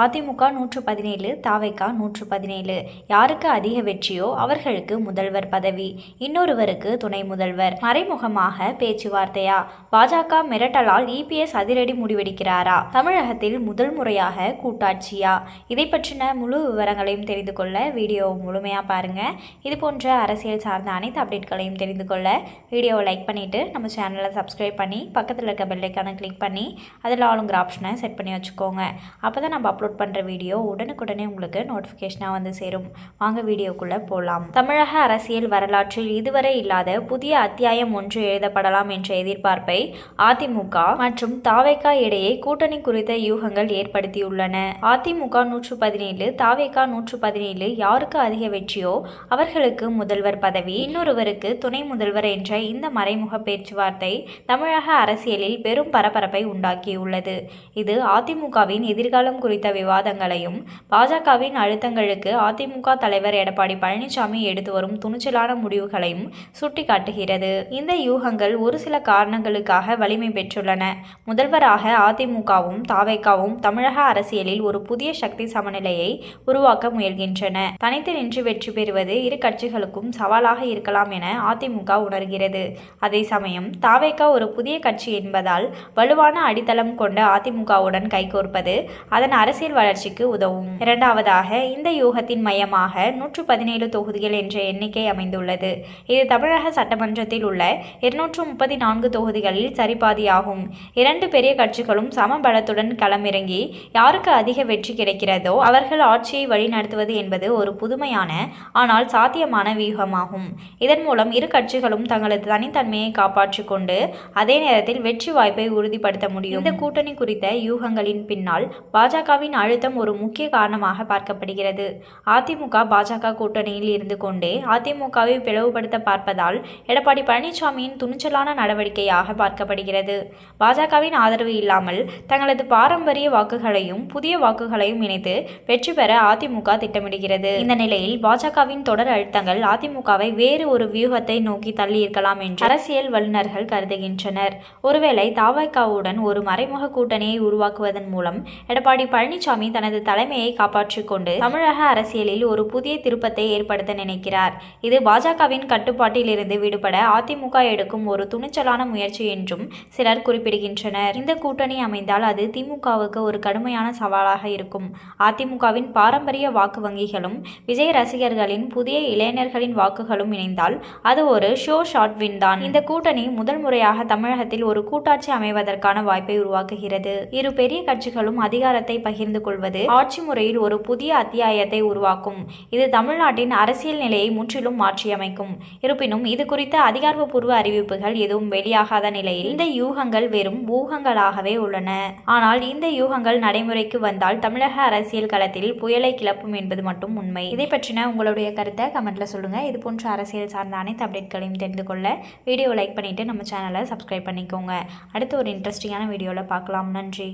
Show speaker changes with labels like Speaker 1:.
Speaker 1: அதிமுக நூற்று பதினேழு தாவைக்கா நூற்று பதினேழு யாருக்கு அதிக வெற்றியோ அவர்களுக்கு முதல்வர் பதவி. இன்னொருவருக்கு துணை முதல்வர். மறைமுகமாக பேச்சுவார்த்தையா? பாஜக மிரட்டலால் இபிஎஸ் அதிரடி முடிவெடுக்கிறாரா? தமிழகத்தில் முதல் முறையாக கூட்டாட்சியா? இதை பற்றின முழு விவரங்களையும் தெரிந்து கொள்ள வீடியோ முழுமையாக பாருங்க. இது போன்ற அரசியல் சார்ந்த அனைத்து அப்டேட்களையும் தெரிந்து கொள்ள வீடியோவை லைக் பண்ணிட்டு நம்ம சேனலை சப்ஸ்கிரைப் பண்ணி பக்கத்தில் இருக்க பெல்லைக்கான கிளிக் பண்ணி அதில் ஆளுங்கிற ஆப்ஷனை செட் பண்ணி வச்சுக்கோங்க. அப்போ தான் நம்ம அப்லோட் பண்ணுற வீடியோ உடனுக்குடனே உங்களுக்கு நோட்டிஃபிகேஷனாக வந்து சேரும். வாங்க வீடியோக்குள்ளே போகலாம் தமிழக அரசியல் வரலாற்றில் இதுவரை இல்லாத புதிய அத்தியாயம் ஒன்று எழுதப்படலாம் என்ற எதிர்பார்ப்பை அதிமுக மற்றும் தாவேகா இடையே கூட்டணி குறித்த யூகங்கள் ஏற்படுத்தியுள்ளன. அதிமுக நூற்று பதினேழு தாவேகா நூற்று பதினேழு யாருக்கு அதிக வெற்றியோ அவர்களுக்கு முதல்வர் பதவி இன்னொருவருக்கு துணை முதல்வர் என்ற இந்த மறைமுக பேச்சுவார்த்தை தமிழக அரசியலில் பெரும் பரபரப்பை உண்டாக்கியுள்ளது. இது அதிமுகவின் எதிர்காலம் குறித்த விவாதங்களையும் பாஜகவின் அழுத்தங்களுக்கு அதிமுக தலைவர் எடப்பாடி பழனிசாமி எடுத்து வரும் துணிச்சலான முடிவுகளையும் சுட்டிக்காட்டுகிறது. இந்த யூகங்கள் ஒரு சில காரணங்களுக்காக வலிமை பெற்றுள்ளன. முதல்வராக அதிமுகவும் தாவைக்காவும் தமிழக அரசியலில் ஒரு புதிய சக்தி சமநிலையை உருவாக்க முயல்கின்றன. தனித்து நின்று வெற்றி பெறுவது இரு கட்சிகளுக்கும் சவாலாக இருக்கலாம் என அதிமுக உணர்கிறது. அதே சமயம் தாவேக்கா ஒரு புதிய கட்சி என்பதால் வலுவான அடித்தளம் கொண்ட அதிமுகவுடன் கைகோர்ப்பது அதன் அரசு அரசியல் வளர்ச்சிக்கு உதவும். இரண்டாவதாக இந்த யூகத்தின் மையமாக நூற்று பதினேழு தொகுதிகள் என்ற எண்ணிக்கை அமைந்துள்ளது. இது தமிழக சட்டமன்றத்தில் உள்ள இருநூற்று முப்பத்தி நான்கு தொகுதிகளில் சரிபாதியாகும். இரண்டு பெரிய கட்சிகளும் சம பலத்துடன் களமிறங்கி யாருக்கு அதிக வெற்றி கிடைக்கிறதோ அவர்கள் ஆட்சியை வழிநடத்துவது என்பது ஒரு புதுமையான ஆனால் சாத்தியமான வியூகமாகும். இதன் மூலம் இரு கட்சிகளும் தங்களது தனித்தன்மையை காப்பாற்றிக் கொண்டு அதே நேரத்தில் வெற்றி வாய்ப்பை உறுதிப்படுத்த முடியும். இந்த கூட்டணி குறித்த யூகங்களின் பின்னால் பாஜகவின் அழுத்தம் ஒரு முக்கிய காரணமாக பார்க்கப்படுகிறது. அதிமுக பாஜக கூட்டணியில் இருந்து கொண்டே அதிமுகவை பிளவுபடுத்த பார்ப்பதால் எடப்பாடி பழனிசாமியின் துணிச்சலான நடவடிக்கையாக பார்க்கப்படுகிறது. பாஜகவின் ஆதரவு இல்லாமல் தங்களது பாரம்பரிய வாக்குகளையும் புதிய வாக்குகளையும் இணைத்து வெற்றி பெற அதிமுக திட்டமிடுகிறது. இந்த நிலையில் பாஜகவின் தொடர் அழுத்தங்கள் அதிமுகவை வேறு ஒரு வியூகத்தை நோக்கி தள்ளியிருக்கலாம் என்று அரசியல் வல்லுநர்கள் கருதுகின்றனர். ஒருவேளை தாவக்காவுடன் ஒரு மறைமுக கூட்டணியை உருவாக்குவதன் மூலம் எடப்பாடி பழனி பழனிசாமி தனது தலைமையை காப்பாற்றிக் கொண்டு தமிழக அரசியலில் ஒரு புதிய திருப்பத்தை ஏற்படுத்த நினைக்கிறார். இது பாஜகவின் கட்டுப்பாட்டில் இருந்து விடுபட அதிமுக எடுக்கும் ஒரு துணிச்சலான முயற்சி என்றும் சிலர் குறிப்பிடுகின்றனர். இந்த கூட்டணி அமைந்தால் அது திமுகவுக்கு ஒரு கடுமையான சவாலாக இருக்கும். அதிமுகவின் பாரம்பரிய வாக்கு வங்கிகளும் விஜய் ரசிகர்களின் புதிய இளைஞர்களின் வாக்குகளும் இணைந்தால் அது ஒரு ஷோ ஷாட் வின் தான். இந்த கூட்டணி முதல் முறையாக தமிழகத்தில் ஒரு கூட்டாட்சி அமைவதற்கான வாய்ப்பை உருவாக்குகிறது. இரு பெரிய கட்சிகளும் அதிகாரத்தை பகிர்ந்து கொள்வது ஆட்சி முறையில் ஒரு புதிய அத்தியாயத்தை உருவாக்கும். இது தமிழ்நாட்டின் அரசியல் நிலையை முற்றிலும் மாற்றியமைக்கும். இருப்பினும் இது குறித்த அதிகாரப்பூர்வ அறிவிப்புகள் எதுவும் வெளியாகாத நிலையில் இந்த யூகங்கள் வெறும் ஊகங்களாகவே உள்ளன. ஆனால் இந்த யூகங்கள் நடைமுறைக்கு வந்தால் தமிழக அரசியல் களத்தில் புயலை கிளப்பும் என்பது மட்டும் உண்மை. இதை பற்றின உங்களுடைய கருத்தை கமெண்ட்ல சொல்லுங்க. இது போன்ற அரசியல் சார்ந்த அனைத்து அப்டேட்களையும் தெரிந்து கொள்ள வீடியோ லைக் பண்ணிட்டு நம்ம சேனலை சப்ஸ்கிரைப் பண்ணிக்கோங்க. அடுத்து ஒரு இன்ட்ரெஸ்டிங்கான வீடியோவில் பார்க்கலாம். நன்றி.